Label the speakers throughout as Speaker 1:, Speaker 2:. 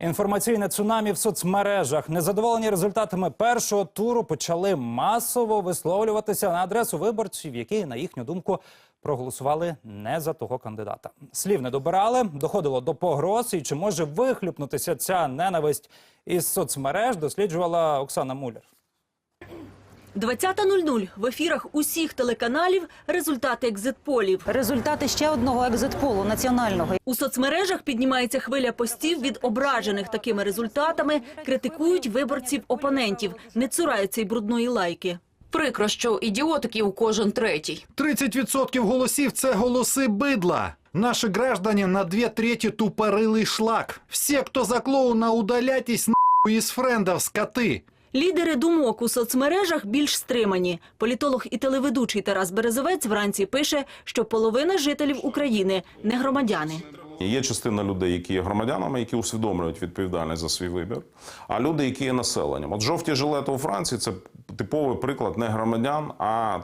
Speaker 1: Інформаційне цунамі в соцмережах. Незадоволені результатами першого туру почали масово висловлюватися на адресу виборців, які, на їхню думку, проголосували не за того кандидата. Слів не добирали, доходило до погроз. І чи може вихлюпнутися ця ненависть із соцмереж, досліджувала Оксана Муляр.
Speaker 2: 20.00 в ефірах усіх телеканалів результати екзитполів.
Speaker 3: Результати ще одного екзитполу національного.
Speaker 2: У соцмережах піднімається хвиля постів від ображених такими результатами, критикують виборців опонентів, не цураються й брудної лайки.
Speaker 4: Прикро, що ідіотиків кожен третій.
Speaker 5: 30% голосів – це голоси бидла. Наши граждане на две трети тупорылый шлак. Все, кто за клоуна, удаляйтесь нахуй из френдов, скоты.
Speaker 2: Лідери думок у соцмережах більш стримані. Політолог і телеведучий Тарас Березовець вранці пише, що половина жителів України не громадяни.
Speaker 6: Є частина людей, які є громадянами, які усвідомлюють відповідальність за свій вибір, а люди, які є населенням. От жовті жилети у Франції це типовий приклад не громадян, а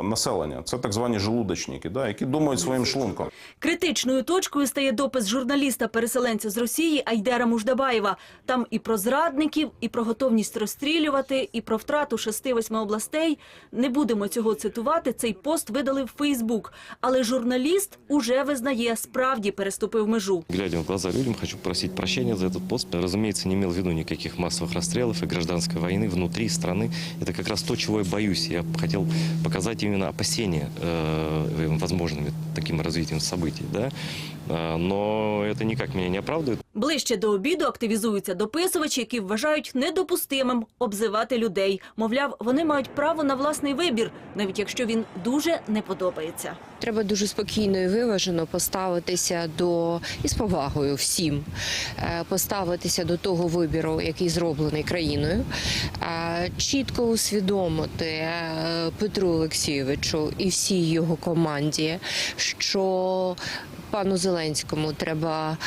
Speaker 6: е, населення. Це так звані желудочники, да, які думають своїм шлунком.
Speaker 2: Критичною точкою стає допис журналіста-переселенця з Росії Айдера Муждабаєва. Там і про зрадників, і про готовність розстрілювати, і про втрату шести-восьми областей. Не будемо цього цитувати. Цей пост видали в Фейсбук. Але журналіст уже визнає, справді переступив межу.
Speaker 7: Глядя в глаза людям, хочу просить прощения за этот пост. Разумеется, не имел в виду никаких массовых расстрелов и гражданской войны внутри страны. Это как раз то, чего я боюсь. Я б хотел показать именно опасения э, возможными таким развитием событий. Да? Э, Но это никак меня не оправдывает.
Speaker 2: Ближче до обіду активізуються дописувачі, які вважають недопустимим обзивати людей. Мовляв, вони мають право на власний вибір, навіть якщо він дуже не подобається.
Speaker 8: Треба дуже спокійно і виважено поставитися до і з повагою всім, е, поставитися до того вибіру, який зроблений країною, е, чітко усвідомити е, Петру Олексійовичу і всій його команді, що пану Зеленському треба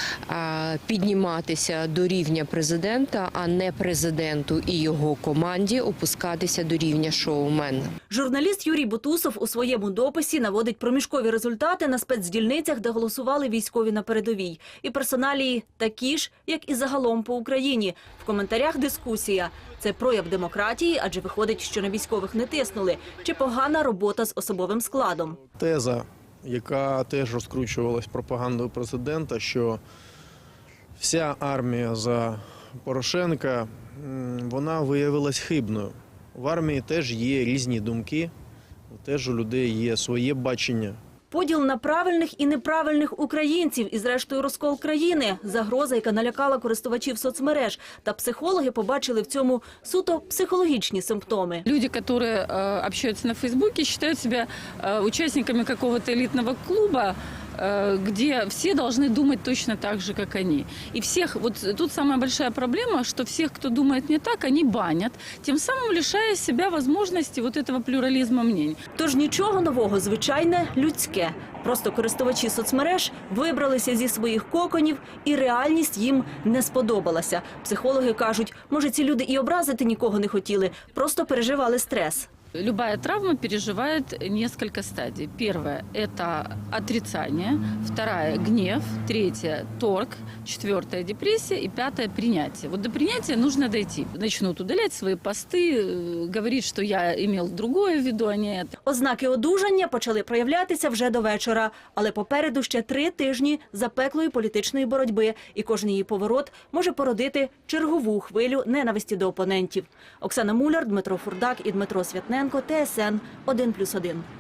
Speaker 8: підніматися до рівня президента, а не президенту і його команді опускатися до рівня шоумена.
Speaker 2: Журналіст Юрій Бутусов у своєму дописі наводить проміжкові результати на спецдільницях, де голосували військові на передовій. І персоналії такі ж, як і загалом по Україні. В коментарях дискусія. Це прояв демократії, адже виходить, що на військових не тиснули. Чи погана робота з особовим складом?
Speaker 9: теза, яка теж розкручувалась пропагандою президента, що вся армія за Порошенка вона виявилась хибною. В армії теж є різні думки, теж у людей є своє бачення.
Speaker 2: Поділ на правильних і неправильних українців і, зрештою, розкол країни – загроза, яка налякала користувачів соцмереж. Та психологи побачили в цьому суто психологічні симптоми.
Speaker 10: Люди, которые э, общаются на Фейсбуке, считают себя э, участниками какого-то элитного клуба, э, где все должны думать точно так же, как они. И всех, вот тут самая большая проблема, что всех, кто думает не так, они банят, тем самым лишая себя возможности вот этого плюрализма мнений.
Speaker 2: Тож нічого нового, звичайне, людське. Просто користувачі соцмереж вибралися зі своїх коконів, і реальність їм не сподобалася. Психологи кажуть, може, ці люди і образити нікого не хотіли, просто переживали стрес.
Speaker 10: Любая травма переживает несколько стадий. Первая – это отрицание, вторая – гнев, третья – торг, четвертая – депрессия и пятая – принятие. Вот до принятия нужно дойти. Начнут удалять свои посты, э, говорить, что я имел другое в виду, а не это.
Speaker 2: Ознаки одужання почали проявлятися вже до вечора, але попереду ще три тижні запеклої політичної боротьби, і кожен її поворот може породити чергову хвилю ненависті до опонентів. Оксана Муляр, Дмитро Фурдак і Дмитро Святненко, ТСН 1+,1.